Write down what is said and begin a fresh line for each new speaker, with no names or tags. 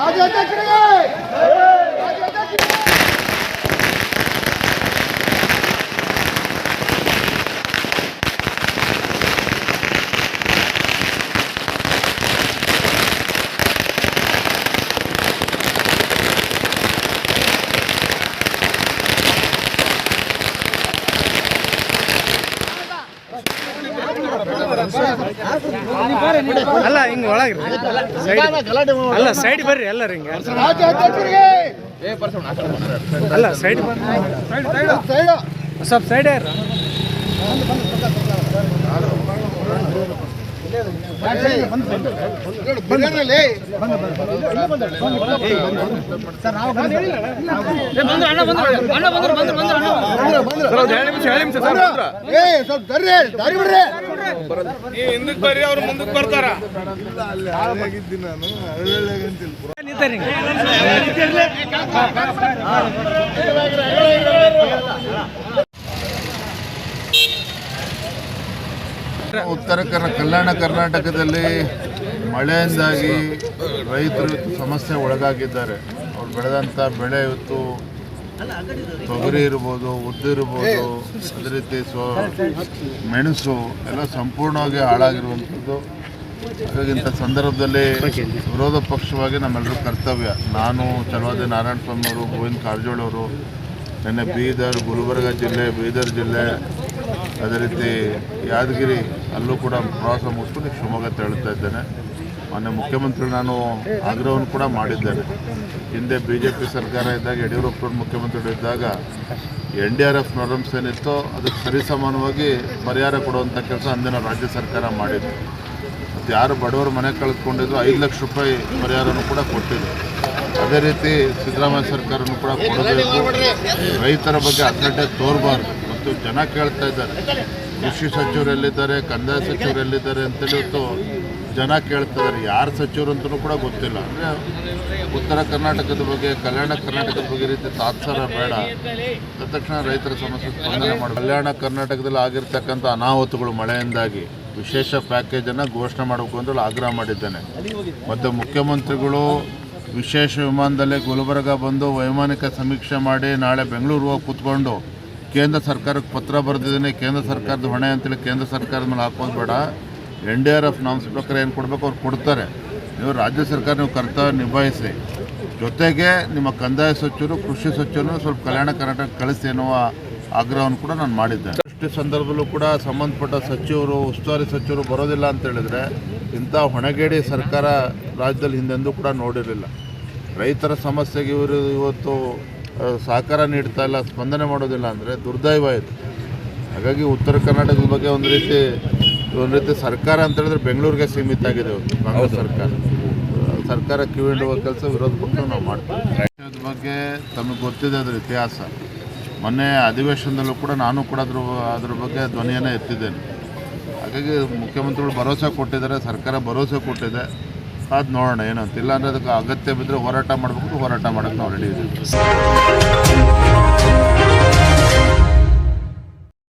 아주 안타깝게 ಅಲ್ಲ ಹಿಂಗೆ ಒಳಗ್ರಿ ಸೈಡ್. ಅಲ್ಲ ಸೈಡ್ ಬರ್ರಿ ಎಲ್ಲರೂ ಹಿಂಗೆ. ಅಲ್ಲ ಸೈಡ್ ಸ್ವಲ್ಪ ಸೈಡ್ ಯಾರು
ಏ ಸ್ವಲ್ಪ ಬಂದ್ರೆ ದಾರಿ ಬಿಡ್ರಿ.
ನಿಂತಾರಿ ಬರ್ತಾರ.
ಉತ್ತರ ಕರ್ನಾ ಕಲ್ಯಾಣ ಕರ್ನಾಟಕದಲ್ಲಿ ಮಳೆಯಿಂದಾಗಿ ರೈತರು ಸಮಸ್ಯೆ ಒಳಗಾಗಿದ್ದಾರೆ. ಅವ್ರು ಬೆಳೆದಂಥ ಬೆಳೆ ಇವತ್ತು ತೊಗರಿ ಇರ್ಬೋದು ಉದ್ದಿರ್ಬೋದು ಅದೇ ರೀತಿ ಸ್ವ ಮೆಣಸು ಎಲ್ಲ ಸಂಪೂರ್ಣವಾಗಿ ಹಾಳಾಗಿರುವಂಥದ್ದು. ಹಾಗಾಗಿ ಇಂಥ ಸಂದರ್ಭದಲ್ಲಿ ವಿರೋಧ ಪಕ್ಷವಾಗಿ ನಮ್ಮೆಲ್ಲರೂ ಕರ್ತವ್ಯ. ನಾನು ಚಲವಾದಿ ನಾರಾಯಣ ಸ್ವಾಮಿ ಅವರು, ಗೋವಿಂದ ಕಾರಜೋಳ ಅವರು, ನಿನ್ನೆ ಬೀದರ್, ಗುಲ್ಬರ್ಗ ಜಿಲ್ಲೆ, ಬೀದರ್ ಜಿಲ್ಲೆ, ಅದೇ ರೀತಿ ಯಾದಗಿರಿ, ಅಲ್ಲೂ ಕೂಡ ಪ್ರವಾಸ ಮುಗಿಸ್ಕೊಂಡು ಶಿವಮೊಗ್ಗ ತೆರಳುತ್ತಾ ಇದ್ದೇನೆ. ಮಾನ್ಯ ಮುಖ್ಯಮಂತ್ರಿ ನಾನು ಆಗ್ರಹವನ್ನು ಕೂಡ ಮಾಡಿದ್ದೇನೆ. ಹಿಂದೆ ಬಿ ಜೆ ಪಿ ಸರ್ಕಾರ ಇದ್ದಾಗ ಯಡಿಯೂರಪ್ಪ ಮುಖ್ಯಮಂತ್ರಿಗಳು ಇದ್ದಾಗ N D R F norms ಏನಿತ್ತೋ ಅದಕ್ಕೆ ಸರಿಸಮಾನವಾಗಿ ಪರಿಹಾರ ಕೊಡುವಂಥ ಕೆಲಸ ಅಂದಿನ ರಾಜ್ಯ ಸರ್ಕಾರ ಮಾಡಿತ್ತು. ಮತ್ತು ಯಾರು ಬಡವರು ಮನೆ ಕಳೆದುಕೊಂಡಿದ್ರು ಐದು ಲಕ್ಷ ರೂಪಾಯಿ ಪರಿಹಾರನೂ ಕೂಡ ಕೊಟ್ಟಿದೆ ಅದೇ ರೀತಿ ಸಿದ್ದರಾಮಯ್ಯ ಸರ್ಕಾರನೂ ಕೂಡ ಕೊಡಬೇಕು ರೈತರ ಬಗ್ಗೆ ಅಸಡ್ಡೆ ತೋರಬಾರ್ದು. ಮತ್ತು ಜನ ಕೇಳ್ತಾ ಇದ್ದಾರೆ, ಕೃಷಿ ಸಚಿವರು ಎಲ್ಲಿದ್ದಾರೆ, ಕಂದಾಯ ಸಚಿವರು ಎಲ್ಲಿದ್ದಾರೆ ಅಂತೇಳಿ ಇವತ್ತು ಜನ ಕೇಳ್ತಿದ್ದಾರೆ, ಯಾರು ಸಚಿವರು ಅಂತಲೂ ಕೂಡ ಗೊತ್ತಿಲ್ಲ. ಅಂದರೆ ಉತ್ತರ ಕರ್ನಾಟಕದ ಬಗ್ಗೆ, ಕಲ್ಯಾಣ ಕರ್ನಾಟಕದ ಬಗ್ಗೆ ರೀತಿ ತಾತ್ಸಾರ ಬೇಡ. ತಕ್ಷಣ ರೈತರ ಸಮಸ್ಯೆ ಸ್ಪಂದನೆ ಮಾಡಿ ಕಲ್ಯಾಣ ಕರ್ನಾಟಕದಲ್ಲಿ ಆಗಿರ್ತಕ್ಕಂಥ ಅನಾಹುತಗಳು ಮಳೆಯಿಂದಾಗಿ ವಿಶೇಷ ಪ್ಯಾಕೇಜನ್ನು ಘೋಷಣೆ ಮಾಡಬೇಕು ಅಂತ ಆಗ್ರಹ ಮಾಡಿದ್ದೇನೆ. ಮತ್ತು ಮುಖ್ಯಮಂತ್ರಿಗಳು ವಿಶೇಷ ವಿಮಾನದಲ್ಲಿ ಗುಲ್ಬರ್ಗ ಬಂದು ವೈಮಾನಿಕ ಸಮೀಕ್ಷೆ ಮಾಡಿ ನಾಳೆ ಬೆಂಗಳೂರು ಹೋಗಿ ಕೂತ್ಕೊಂಡು ಕೇಂದ್ರ ಸರ್ಕಾರಕ್ಕೆ ಪತ್ರ ಬರೆದಿದ್ದೀನಿ, ಕೇಂದ್ರ ಸರ್ಕಾರದ ಹೊಣೆ ಅಂತೇಳಿ ಕೇಂದ್ರ ಸರ್ಕಾರದ ಮೇಲೆ ಹಾಕೋದು ಬೇಡ. N D R F norms ಪ್ರಕಾರ ಏನು ಕೊಡಬೇಕು ಅವ್ರು ಕೊಡ್ತಾರೆ. ನೀವು ರಾಜ್ಯ ಸರ್ಕಾರ ನೀವು ಕರ್ತವ್ಯ ನಿಭಾಯಿಸಿ. ಜೊತೆಗೆ ನಿಮ್ಮ ಕಂದಾಯ ಸಚಿವರು, ಕೃಷಿ ಸಚಿವರು ಸ್ವಲ್ಪ ಕಲ್ಯಾಣ ಕರ್ನಾಟಕ ಕಳಿಸಿ ಎನ್ನುವ ಆಗ್ರಹವನ್ನು ಕೂಡ ನಾನು ಮಾಡಿದ್ದೆ ಅಷ್ಟು ಸಂದರ್ಭದಲ್ಲೂ ಕೂಡ ಸಂಬಂಧಪಟ್ಟ ಸಚಿವರು, ಉಸ್ತುವಾರಿ ಸಚಿವರು ಬರೋದಿಲ್ಲ ಅಂತ ಹೇಳಿದರೆ ಇಂಥ ಹೊಣೆಗೇಡಿ ಸರ್ಕಾರ ರಾಜ್ಯದಲ್ಲಿ ಹಿಂದೆಂದೂ ಕೂಡ ನೋಡಿರಲಿಲ್ಲ. ರೈತರ ಸಮಸ್ಯೆಗೆ ಇವರು ಇವತ್ತು ಸಹಕಾರ ನೀಡ್ತಾ ಇಲ್ಲ, ಸ್ಪಂದನೆ ಮಾಡೋದಿಲ್ಲ ಅಂದರೆ ದುರ್ದೈವ ಇದು. ಹಾಗಾಗಿ ಉತ್ತರ ಕರ್ನಾಟಕದ ಬಗ್ಗೆ ಒಂದು ರೀತಿ ಒಂದು ರೀತಿ ಸರ್ಕಾರ ಅಂತ ಹೇಳಿದ್ರೆ ಬೆಂಗಳೂರಿಗೆ ಸೀಮಿತ ಆಗಿದೆ ಕಾಂಗ್ರೆಸ್ ಸರ್ಕಾರ. ಸರ್ಕಾರ ಕಿವಿಡುವ ಕೆಲಸ ವಿರೋಧ ಪಕ್ಷ ನಾವು ಮಾಡ್ತೀವಿ. ಅದ್ರ ಬಗ್ಗೆ ತಮಗೆ ಗೊತ್ತಿದೆ ಅದರ ಇತಿಹಾಸ. ಮೊನ್ನೆ ಅಧಿವೇಶನದಲ್ಲೂ ಕೂಡ ನಾನು ಕೂಡ ಅದ್ರ ಅದ್ರ ಬಗ್ಗೆ ಧ್ವನಿಯನ್ನು ಎತ್ತಿದ್ದೇನೆ. ಹಾಗಾಗಿ ಮುಖ್ಯಮಂತ್ರಿಗಳು ಭರೋಸೆ ಕೊಟ್ಟಿದ್ದಾರೆ ಸರ್ಕಾರ ಭರೋಸೆ ಕೊಟ್ಟಿದೆ. ಅದು ನೋಡೋಣ ಏನಂತ ಇಲ್ಲ ಅಂದರೆ ಅದಕ್ಕೆ ಅಗತ್ಯ ಬಿದ್ದರೆ ಹೋರಾಟ ಮಾಡಬೇಕು ಹೋರಾಟ ಮಾಡೋಕ್ಕೆ ನಾವು ರೆಡಿ ಇದ್ದೀವಿ.